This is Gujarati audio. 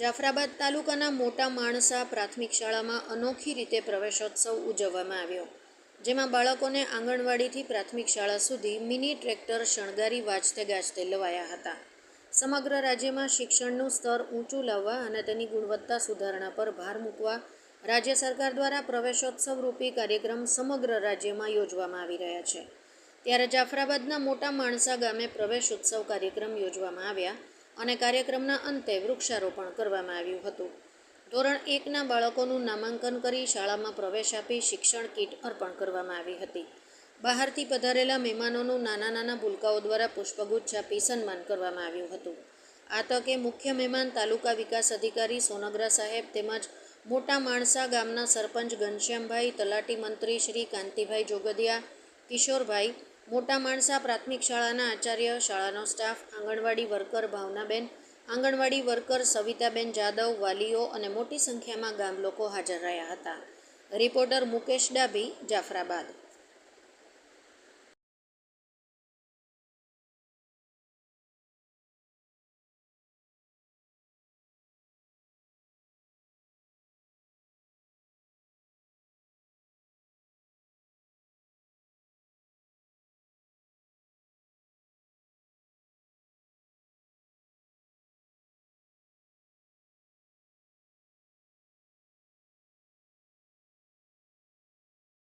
જાફરાબાદ તાલુકાના મોટા માણસા પ્રાથમિક શાળામાં અનોખી રીતે પ્રવેશોત્સવ ઉજવવામાં આવ્યો. જેમાં બાળકોને આંગણવાડીથી પ્રાથમિક શાળા સુધી મિની ટ્રેક્ટર શણગારી વાજતે ગાજતે લવાયા હતા. સમગ્ર રાજ્યમાં શિક્ષણનું સ્તર ઊંચું લાવવા અને તેની ગુણવત્તા સુધારણા પર ભાર મૂકવા રાજ્ય સરકાર દ્વારા પ્રવેશોત્સવ રૂપી કાર્યક્રમ સમગ્ર રાજ્યમાં યોજવામાં આવી રહ્યા છે. ત્યારે જાફરાબાદના મોટા માણસા ગામે પ્રવેશ ઉત્સવ કાર્યક્રમ યોજવામાં આવ્યા. અને કાર્યક્રમના અંતે વૃક્ષારોપણ કરવામાં આવ્યું હતું. ધોરણ એકના બાળકોનું નામાંકન કરી શાળામાં પ્રવેશ આપી શિક્ષણ કીટ અર્પણ કરવામાં આવી હતી. બહારથી પધારેલા મહેમાનોનું નાના નાના ભૂલકાઓ દ્વારા પુષ્પગુચ્છ આપી સન્માન કરવામાં આવ્યું હતું. આ તકે મુખ્ય મહેમાન તાલુકા વિકાસ અધિકારી સોનગરા સાહેબ તેમજ મોટા માણસા ગામના સરપંચ ઘનશ્યામભાઈ, તલાટી મંત્રી શ્રી કાંતિભાઈ જોગદિયા, કિશોરભાઈ મોટા માણસા પ્રાથમિક શાળાના આચાર્ય, શાળાનો staff, anganwadi worker Bhavnaben, anganwadi worker Savitaben Jadav, વાલીઓ અને મોટી સંખ્યામાં ગામ લોકો હાજર રહ્યા હતા. રિપોર્ટર મુકેશ ડાભી, જાફરાબાદ.